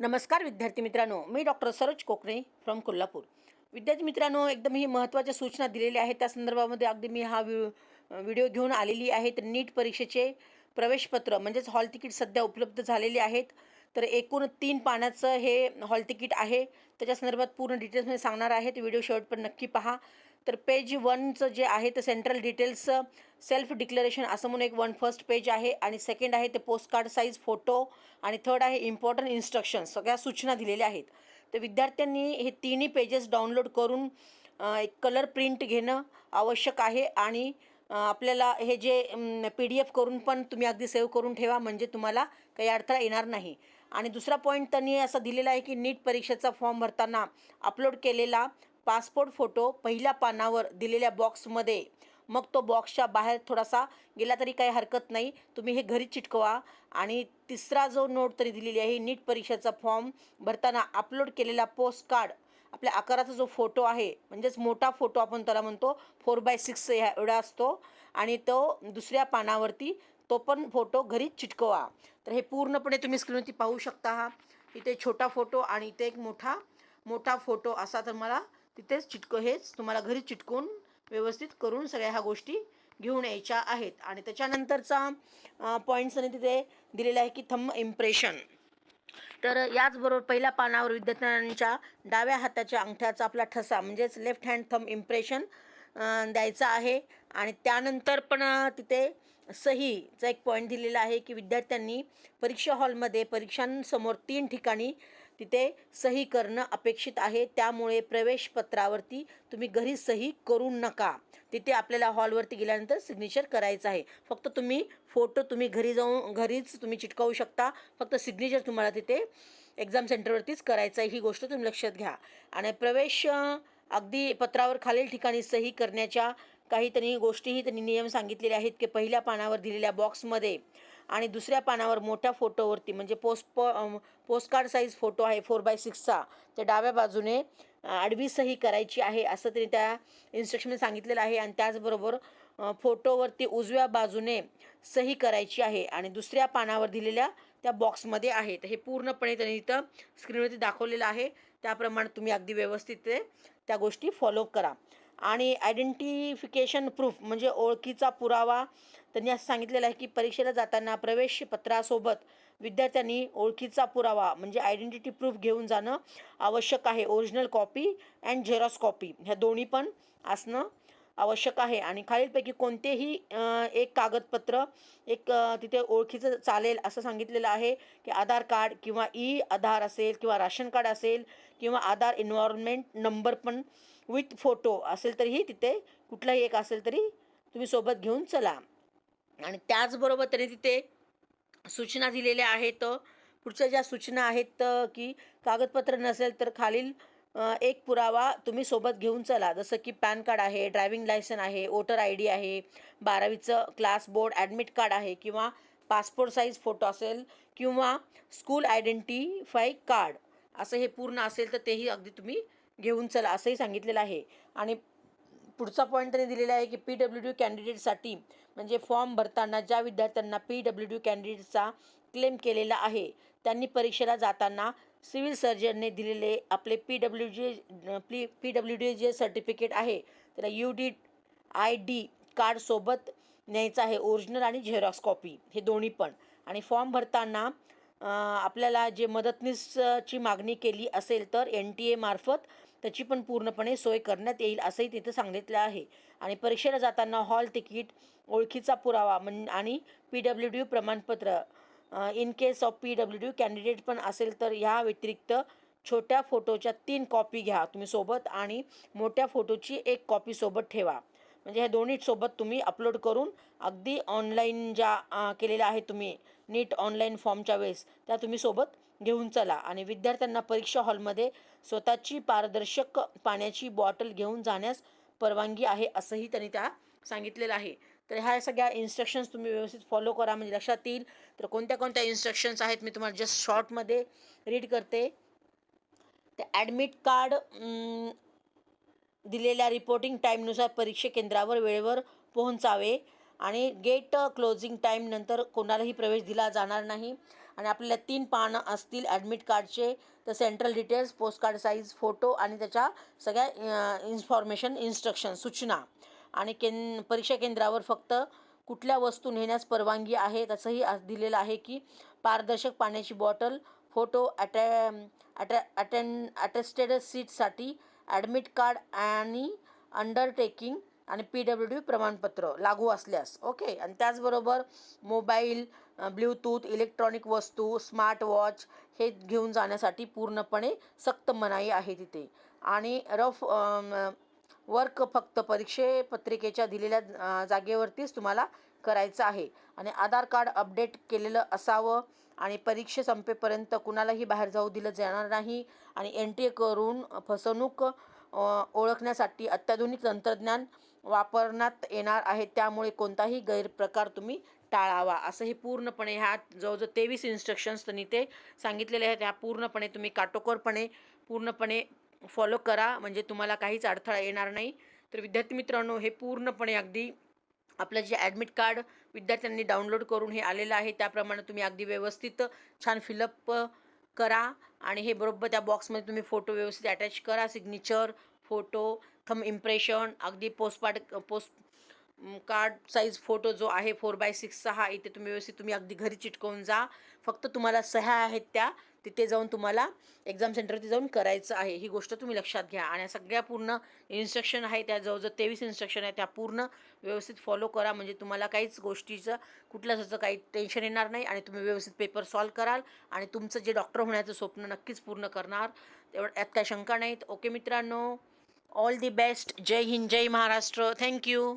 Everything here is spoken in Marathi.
नमस्कार विद्यार्थी मित्रांनो मी डॉक्टर सरोज कोकणे फ्रॉम कोल्हापूर. विद्यार्थी मित्रांनो एकदम ही महत्त्वाच्या सूचना दिलेल्या आहेत. त्या संदर्भामध्ये अगदी मी हा व्हिडिओ घेऊन आलेली आहे. तर नीट परीक्षेचे प्रवेशपत्र म्हणजेच हॉल तिकीट सध्या उपलब्ध झालेले आहेत. तर एकूण तीन पानाचं हे हॉल तिकीट आहे. त्याच्या संदर्भात पूर्ण डिटेल्समध्ये सांगणार आहे. व्हिडिओ शेवट पण नक्की पहा. तर पेज वनचं जे आहे ते सेंट्रल डिटेल्स सेल्फ डिक्लेरेशन असं म्हणून एक वन फर्स्ट पेज आहे. आणि सेकंड आहे ते पोस्ट कार्ड साईज फोटो आणि थर्ड आहे इम्पॉर्टंट इन्स्ट्रक्शन्स सगळ्या सूचना दिलेल्या आहेत. तर विद्यार्थ्यांनी हे तिन्ही पेजेस डाउनलोड करून एक कलर प्रिंट घेणं आवश्यक आहे. आणि आपल्याला हे जे पी डी एफ करून पण तुम्ही अगदी सेव्ह करून ठेवा. म्हणजे तुम्हाला काही अडथळा येणार नाही. आणि दुसरा पॉईंट त्यांनी असा दिलेला आहे की नीट परीक्षेचा फॉर्म भरताना अपलोड केलेला पासपोर्ट फोटो पहिल्या पानावर दिलेल्या बॉक्समध्ये. मग तो बॉक्सच्या बाहेर थोडासा गेला तरी काही हरकत नाही. तुम्ही हे घरी चिटकवा. आणि तिसरा जो नोट तरी दिलेली आहे नीट परीक्षेचा फॉर्म भरताना अपलोड केलेला पोस्ट कार्ड आपल्या आकाराचा जो फोटो आहे म्हणजेच मोठा फोटो आपण त्याला म्हणतो फोर बाय सिक्स ह्या एवढा असतो. आणि तो दुसऱ्या पानावरती तो पण फोटो घरी चिटकवा. तर हे पूर्णपणे तुम्ही स्क्रीनवरती पाहू शकता हा. इथे छोटा फोटो आणि इथे एक मोठा मोठा फोटो असा तर मला तिथेच चिटको हेच तुम्हाला घरी चिटकून व्यवस्थित करून सगळ्या ह्या गोष्टी घेऊन यायच्या आहेत. आणि त्याच्यानंतरचा पॉईंट्स तिथे दिलेला आहे की थंब इम्प्रेशन तर याचबरोबर पहिल्या पानावर विद्यार्थ्यांच्या डाव्या हाताच्या अंगठ्याचा आपला ठसा म्हणजेच लेफ्ट हँड थंब इम्प्रेशन द्यायचा आहे. आणि त्यानंतर पण तिथे सहीचा एक पॉईंट दिलेला आहे की विद्यार्थ्यांनी परीक्षा हॉलमध्ये परीक्षांसमोर तीन ठिकाणी तिथे सही करणं अपेक्षित आहे. त्यामुळे प्रवेशपत्रावरती तुम्ही घरी सही करू नका. तिथे आपल्याला हॉलवरती गेल्यानंतर सिग्नेचर करायचं आहे. फक्त तुम्ही फोटो तुम्ही घरी जाऊन घरीच तुम्ही चिटकावू शकता. फक्त सिग्नेचर तुम्हाला तिथे एक्झाम सेंटरवरतीच करायचं आहे. ही गोष्ट तुम्ही लक्षात घ्या. आणि प्रवेश अगदी पत्रावर खालील ठिकाणी सही करण्याच्या काही त्यांनी गोष्टीही त्यांनी नियम सांगितलेले आहेत की पहिल्या पानावर दिलेल्या बॉक्समध्ये आणि दुसऱ्या पानावर मोठ्या फोटोवरती म्हणजे पोस्ट प पोस्टकार्ड साईज फोटो आहे फोर बाय सिक्सचा त्या डाव्या बाजूने आडवी सही करायची आहे असं त्यांनी त्या इन्स्ट्रक्शनमध्ये सांगितलेलं आहे आणि त्याचबरोबर फोटोवरती उजव्या बाजूने सही करायची आहे आणि दुसऱ्या पानावर दिलेल्या त्या बॉक्समध्ये आहे. तर हे पूर्णपणे त्यांनी इथं स्क्रीनवरती दाखवलेलं आहे. त्याप्रमाणे तुम्ही अगदी व्यवस्थित ते त्या गोष्टी फॉलो करा. आणि आयडेंटिफिकेशन प्रूफ म्हणजे ओळखीचा पुरावा. त्यांनी असं सांगितलेलं आहे की परीक्षेला जाताना प्रवेशपत्रासोबत विद्यार्थ्यांनी ओळखीचा पुरावा म्हणजे आयडेंटिटी प्रूफ घेऊन जाणं आवश्यक आहे. Original copy and xerox copy ह्या दोन्ही पण असणं आवश्यक आहे. आणि खालीलपैकी कोणतेही एक कागदपत्र एक तिथे ओळखीचं चालेल असं सांगितलेलं आहे की आधार कार्ड किंवा ई आधार असेल किंवा राशन कार्ड असेल किंवा आधार इन्व्हायरमेंट नंबर पण विथ फोटो असेल तरीही तिथे कुठलाही एक असेल तरी तुम्ही सोबत घेऊन चला. आणि त्याचबरोबर त्यांनी तिथे सूचना दिलेल्या आहेत. पुढच्या ज्या सूचना आहेत की कागदपत्र नसेल तर खालील एक पुरावा तुम्ही सोबत घेऊन चला. जसं की पॅन कार्ड आहे ड्रायव्हिंग लायसन आहे वोटर आय डी आहे बारावीचं क्लास बोर्ड ॲडमिट कार्ड आहे किंवा पासपोर्ट साईज फोटो असेल किंवा स्कूल आयडेंटिफाय कार्ड. असं हे पूर्ण असेल तर तेही अगदी तुम्ही घेऊन चला असंही सांगितलेलं आहे. आणि पुढचा पॉईंट त्यांनी दिलेला आहे की पी डब्ल्यू डी कॅन्डिडेटसाठी म्हणजे फॉर्म भरताना ज्या विद्यार्थ्यांना पी डब्ल्यू डी कॅन्डिडेटचा क्लेम केलेला आहे त्यांनी परीक्षेला जाताना सिव्हिल सर्जनने दिलेले आपले P W G P P W D जे सर्टिफिकेट आहे त्याला यू डी आय डी कार्डसोबत न्यायचं आहे ओरिजिनल आणि झेरॉक्स कॉपी हे दोन्ही पण. आणि फॉर्म भरताना आपल्याला जे मदतनीसची मागणी केली असेल तर एन टी एमार्फत त्याची पण पूर्णपणे सोय करण्यात येईल असंही तिथं सांगितलं आहे. आणि परीक्षेला जाताना हॉल तिकीट ओळखीचा पुरावा म्हण आणि पी डब्ल्यू डी प्रमाणपत्र in case of P W D candidate पण असेल तर ह्या व्यतिरिक्त छोट्या फोटोच्या तीन कॉपी घ्या तुम्ही सोबत आणि मोठ्या फोटोची एक कॉपी सोबत ठेवा. म्हणजे ह्या दोन्ही सोबत तुम्ही अपलोड करून अगदी ऑनलाईन ज्या केलेल्या आहे तुम्ही नीट ऑनलाईन फॉर्मच्या वेळेस त्या तुम्ही सोबत घेऊन चला. आणि विद्यार्थ्यांना परीक्षा हॉलमध्ये स्वतःची पारदर्शक पाण्याची बॉटल घेऊन जाण्यास परवानगी आहे असंही त्यांनी त्या सांगितलेलं आहे. तर ह्या सगळ्या इन्स्ट्रक्शन्स तुम्ही व्यवस्थित फॉलो करा म्हणजे लक्षात येईल. तर कोणत्या कोणत्या इन्स्ट्रक्शन्स आहेत मी तुम्हाला जस्ट शॉर्टमध्ये रीड करते. ते ॲडमिट कार्ड दिलेल्या रिपोर्टिंग टाईमनुसार परीक्षा केंद्रावर वेळेवर पोहोचावे. आणि गेट क्लोजिंग टाईम नंतर कोणालाही प्रवेश दिला जाणार नाही. आणि आपल्याला तीन पानं असतील ॲडमिट कार्डचे तर central details post card size photo आणि त्याच्या सगळ्या इन्फॉर्मेशन इन्स्ट्रक्शन सूचना. आणि केन परीक्षा केंद्रावर फक्त कुठल्या वस्तू नेण्यास परवानगी आहे तसंही दिलेलं आहे की पारदर्शक पाण्याची बॉटल फोटो अटॅ ॲटॅ अटेंड ॲटेस्टेड सीटसाठी ॲडमिट कार्ड आणि अंडरटेकिंग आणि पी डब्ल्यू डी प्रमाणपत्र लागू असल्यास ओके? आणि त्याचबरोबर मोबाईल ब्ल्यूटूथ इलेक्ट्रॉनिक वस्तू स्मार्ट वॉच हे घेऊन जाण्यासाठी पूर्णपणे सक्त मनाई आहे तिथे. आणि रफ वर्क फक्त परीक्षे पत्रिकेच्या दिलेल्या जागेवरतीच तुम्हाला करायचं आहे. आणि आधार कार्ड अपडेट केलेलं असावं आणि परीक्षे संपेपर्यंत कुणालाही बाहेर जाऊ दिलं जाणार नाही आणि एंट्री करून फसवणूक ओळखण्यासाठी अत्याधुनिक तंत्रज्ञान वापरण्यात येणार आहे. त्यामुळे कोणताही गैरप्रकार तुम्ही टाळावा. असं हे पूर्णपणे ह्या जवळजवळ तेवीस इन्स्ट्रक्शन्स त्यांनी ते सांगितलेले आहेत. ह्या पूर्णपणे तुम्ही काटोकोरपणे पूर्णपणे फॉलो करा म्हणजे तुम्हाला काहीच अडथळा येणार नाही. तर विद्यार्थी मित्रांनो हे पूर्णपणे अगदी आपलं जे ॲडमिट कार्ड विद्यार्थ्यांनी डाउनलोड करून हे आलेलं आहे त्याप्रमाणे तुम्ही अगदी व्यवस्थित छान फिलअप करा आणि हे बरोबर त्या बॉक्समध्ये तुम्ही फोटो व्यवस्थित अटॅच करा सिग्नेचर फोटो थम इम्प्रेशन अगदी पोस्टपार्ट पोस्ट कार्ड साईज फोटो जो आहे फोर बाय सिक्सचा हा इथे तुम्ही व्यवस्थित तुम्ही अगदी घरी चिटकवून जा. फक्त तुम्हाला सह्या आहेत त्या तिथे जाऊन तुम्हाला एक्झाम सेंटरवरती जाऊन करायचं आहे. ही गोष्ट तुम्ही लक्षात घ्या. आणि सगळ्या पूर्ण इन्स्ट्रक्शन आहे त्या जवळजवळ तेवीस इन्स्ट्रक्शन आहे त्या पूर्ण व्यवस्थित फॉलो करा. म्हणजे तुम्हाला काहीच गोष्टीचं कुठल्याच असं काही टेन्शन येणार नाही. आणि तुम्ही व्यवस्थित पेपर सॉल्व कराल. आणि तुमचं जे डॉक्टर होण्याचं स्वप्न नक्कीच पूर्ण करणार. तेवढं यात काय शंका नाहीत. ओके मित्रांनो. ऑल दी बेस्ट जय हिंद जय महाराष्ट्र. Thank you